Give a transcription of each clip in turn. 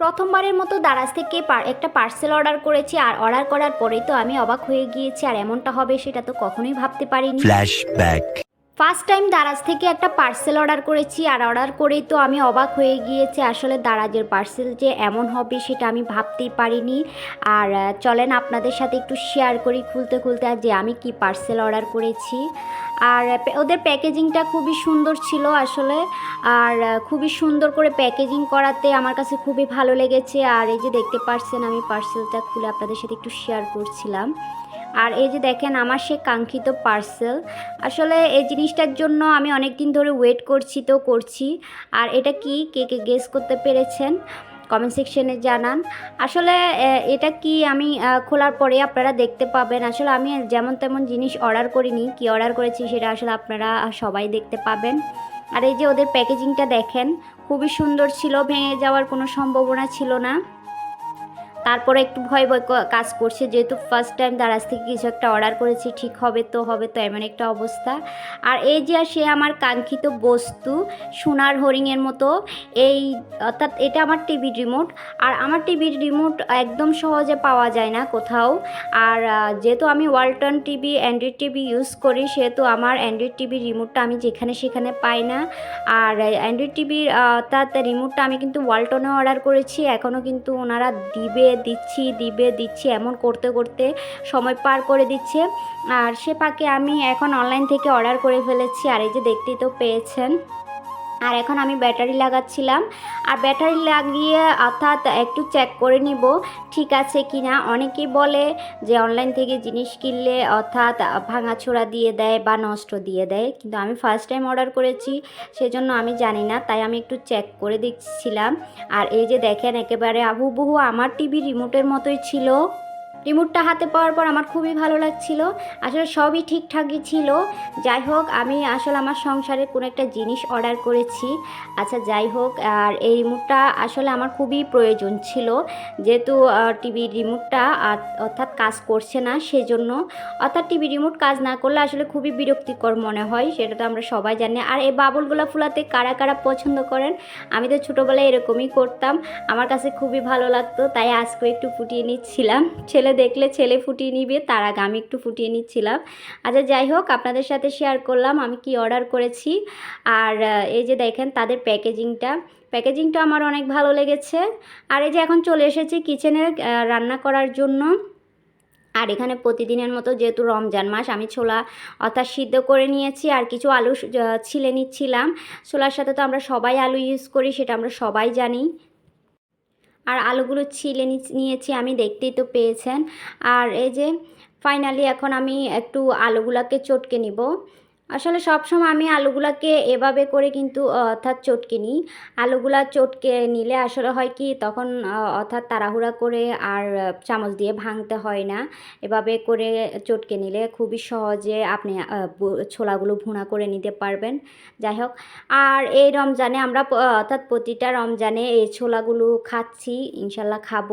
প্রথমবারের মতো দারাজ থেকে একটা পার্সেল অর্ডার করেছি আর অর্ডার করার পরেই তো আমি অবাক হয়ে গিয়েছি, আর এমনটা হবে সেটা তো কখনোই ভাবতে পারিনি. ফার্স্ট টাইম দারাজ থেকে একটা পার্সেল অর্ডার করেছি, আর অর্ডার করেই তো আমি অবাক হয়ে গিয়েছি আসলে দারাজের পার্সেল যে এমন হবে সেটা আমি ভাবতেই পারিনি। আর চলেন আপনাদের সাথে একটু শেয়ার করি খুলতে খুলতে যে আমি কি পার্সেল অর্ডার করেছি। আর ওদের প্যাকেজিংটা খুবই সুন্দর ছিল আসলে। আর খুবই সুন্দর করে প্যাকেজিং করাতে আমার কাছে খুবই ভালো লেগেছে। আর এই যে দেখতে পারছেন আমি পার্সেলটা খুলে আপনাদের সাথে একটু শেয়ার করছিলাম। আর এই যে দেখেন আমার সে কাঙ্ক্ষিত পার্সেল আসলে এই জিনিসটার জন্য আমি অনেক দিন ধরে ওয়েট করছি তো করছি। আর এটা কি? কে কে গেস করতে পেরেছেন? কমেন্ট সেকশনে জানান। আসলে এটা কি আমি খোলার পরে আপনারা দেখতে পাবেন। আসলে আমি যেমন তেমন জিনিস অর্ডার করিনি। কি অর্ডার করেছি সেটা আসলে আপনারা সবাই দেখতে পাবেন। আর এই যে ওদের প্যাকেজিংটা দেখেন, খুবই সুন্দর ছিল, ভেঙে যাওয়ার কোনো সম্ভাবনা ছিল না। তারপরে একটু ভয় ভয় কাজ করছে, যেহেতু ফার্স্ট টাইম দারাজ থেকে কিছু একটা অর্ডার করেছি, ঠিক হবে তো হবে তো এমন একটা অবস্থা। আর এই যে সে আমার কাঙ্ক্ষিত বস্তু, সোনার হরিণের মতো, এই, অর্থাৎ এটা আমার টিভির রিমোট আর আমার টিভির রিমোট একদম সহজে পাওয়া যায় না কোথাও। আর যেহেতু আমি Walton TV Android TV use করি, সেহেতু আমার অ্যান্ড্রয়েড টিভির রিমোটটা আমি যেখানে সেখানে পাই না। আর অ্যান্ড্রয়েড টিভির অর্থাৎ রিমোটটা আমি কিন্তু ওয়ালটনে অর্ডার করেছি এখনও কিন্তু ওনারা দিবে দিচ্ছি, দিবে, দিচ্ছি, এমন করতে করতে সময় পার করে দিচ্ছে। আর সে পাকে আমি এখন অনলাইন থেকে অর্ডার করে ফেলেছি। আর এই যে দেখতেই তো পেয়েছেন। আর এখন আমি ব্যাটারি লাগাচ্ছিলাম। আর ব্যাটারি লাগিয়ে অর্থাৎ একটু চেক করে নিব, ঠিক আছে কি না অনেকেই বলে যে অনলাইন থেকে জিনিস কিনলে অর্থাৎ ভাঙাচোরা দিয়ে দেয় বা নষ্ট দিয়ে দেয়। কিন্তু আমি ফার্স্ট টাইম অর্ডার করেছি, সেজন্য আমি জানি না, তাই আমি একটু চেক করে দেখছিলাম। আর এই যে দেখেন, একেবারে হুবহু আমার টিভি রিমোটের মতোই ছিল। রিমোটটা হাতে পাওয়ার পর আমার খুবই ভালো লাগছিল। আসলে সবই ঠিকঠাকই ছিল। যাই হোক, আমি আসলে আমার সংসারে কোনো একটা জিনিস অর্ডার করেছি। আচ্ছা যাই হোক, আর এই রিমোটটা আসলে আমার খুবই প্রয়োজন ছিল। যেহেতু টিভি রিমোটটা অর্থাৎ কাজ করছে না, সেজন্য। অর্থাৎ টিভি রিমোট কাজ না করলে আসলে খুবই বিরক্তিকর মনে হয়, সেটা তো আমরা সবাই জানি। আর এই বাবুলগুলো ফুলাতে কারা কারা পছন্দ করেন? আমি তো ছোটোবেলায় এরকমই করতাম। আমার কাছে খুবই ভালো লাগতো, তাই আজকে একটু ফুটিয়ে নিচ্ছিলাম। ছেলে দেখলে ছেলে ফুটিয়ে নিবে, তার আগে আমি একটু ফুটিয়ে নিচ্ছিলাম। আচ্ছা যাই হোক, আপনাদের সাথে শেয়ার করলাম, আমি কি অর্ডার করেছি। আর এই যে দেখেন তাদের প্যাকেজিংটা প্যাকেজিংটা আমার অনেক ভালো লেগেছে। আর এই যে এখন চলে এসেছি কিচেনে রান্না করার জন্য। আর এখানে প্রতিদিনের মতো যেহেতু রমজান মাস, আমি ছোলা অর্থাৎ সিদ্ধ করে নিয়েছি আর কিছু আলু ছিলে নিচ্ছিলাম। ছোলার সাথে তো আমরা সবাই আলু ইউজ করি, সেটা আমরা সবাই জানি। আর আলুগুলো ছিলে নিয়েছি, আমি দেখতেই তো পেয়েছেন। আর এই যে ফাইনালি এখন আমি একটু আলুগুলাকে চটকে নিব। আসলে সবসময় আমি আলুগুলাকে এভাবে করে কিন্তু অর্থাৎ চটকে নিই। আলুগুলা চটকে নিলে আসলে হয় কি, তখন অর্থাৎ তাড়াহুড়া করে আর চামচ দিয়ে ভাঙতে হয় না। এভাবে করে চটকে নিলে খুবই সহজে আপনি ছোলাগুলো ভুনা করে নিতে পারবেন। যাই হোক, আর এই রমজানে আমরা অর্থাৎ প্রতিটা রমজানে এই ছোলাগুলো খাচ্ছি, ইনশাল্লাহ খাব।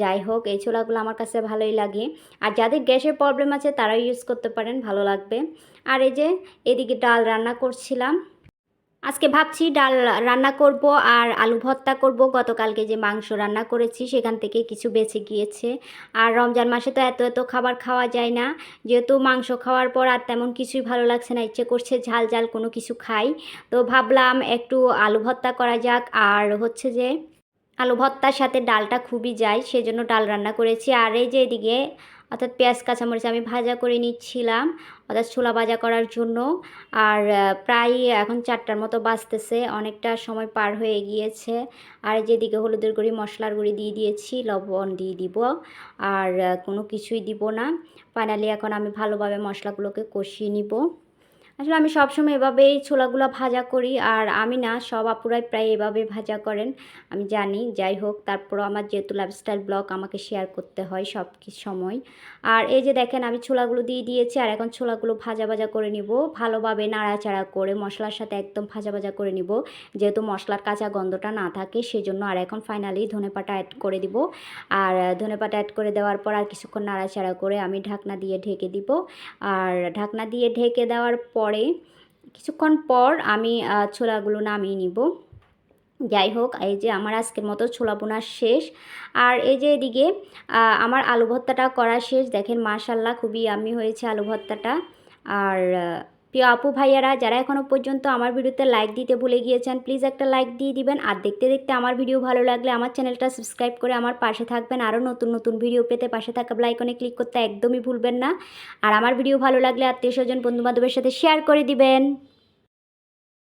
যাই হোক, এই ছোলাগুলো আমার কাছে ভালোই লাগে। আর যাদের গ্যাসের প্রবলেম আছে তারা ইউজ করতে পারেন, ভালো লাগবে। আর এই যে এদিকে ডাল রান্না করছিলাম। আজকে ভাবছি ডাল রান্না করব আর আলু ভর্তা করব। গতকালকে যে মাংস রান্না করেছি সেখান থেকে কিছু বেঁচে গিয়েছে। আর রমজান মাসে তো এত এত খাবার খাওয়া যায় না। যেহেতু মাংস খাওয়ার পর আর তেমন কিছুই ভালো লাগছে না, ইচ্ছে করছে ঝাল ঝাল কোনো কিছু খাই। তো ভাবলাম একটু আলু ভর্তা করা যাক। আর হচ্ছে যে আলু ভর্তার সাথে ডালটা খুবই যায়, সেজন্য ডাল রান্না করেছি। আর এই যে এদিকে অর্থাৎ পেঁয়াজ, কাঁচামরিচ আমি ভাজা করে নিচ্ছিলাম, অর্থাৎ ছোলা ভাজা করার জন্য। আর প্রায় এখন চারটার মতো বাঁচতেছে অনেকটা সময় পার হয়ে গিয়েছে। আর যেদিকে হলুদের গুঁড়ি, মশলার গুঁড়ি দিয়ে দিয়েছি, লবণ দিয়ে দিব। আর কোনো কিছুই দিব না। ফাইনালি এখন আমি ভালোভাবে মশলাগুলোকে কষিয়ে নিব। আসলে আমি সবসময় এভাবেই ছোলাগুলো ভাজা করি আর আমি না, সব আপুরাই প্রায় এভাবে ভাজা করেন। আমি জানি, যাই হোক তারপরও আমার যেহেতু লাইফস্টাইল ব্লগ আমাকে শেয়ার করতে হয় সব সময়। আর এই যে দেখেন, আমি ছোলাগুলো দিয়ে দিয়েছি আর এখন ছোলাগুলো ভাজা ভাজা করে নিব। ভালোভাবে নাড়াচাড়া করে মশলার সাথে একদম ভাজা ভাজা করে নিব। যেহেতু মশলার কাঁচা গন্ধটা না থাকে, সেজন্য আর এখন ফাইনালি ধনেপাতা অ্যাড করে দিব। আর ধনেপাতা অ্যাড করে দেওয়ার পর আর কিছুক্ষণ নাড়াচাড়া করে আমি ঢাকনা দিয়ে ঢেকে দিব। আর ঢাকনা দিয়ে ঢেকে দেওয়ার পরে কিছুক্ষণ পর আমি ছোলাগুলো নামিয়ে নিব। যাই হোক এই যে আমার আজকের মতো ছোলা বোনা শেষ। আর এই যে এদিকে আমার আলু ভর্তাটা করা শেষ। দেখেন মাশাল্লাহ খুবই আমি হয়েছে আলু ভর্তাটা। আর প্রিয় আপু ভাইয়ারা, যারা এখনও পর্যন্ত আমার ভিডিওতে লাইক দিতে ভুলে গিয়েছেন প্লিজ একটা লাইক দিয়ে দিবেন। আর দেখতে দেখতে আমার ভিডিও ভালো লাগলে আমার চ্যানেলটা সাবস্ক্রাইব করে আমার পাশে থাকবেন। আরও নতুন নতুন ভিডিও পেতে পাশে থাকা লাইকনে ক্লিক করতে একদমই ভুলবেন না। আর আমার ভিডিও ভালো লাগলে আত্মীয় স্বজন, বন্ধুবান্ধবের সাথে শেয়ার করে দিবেন।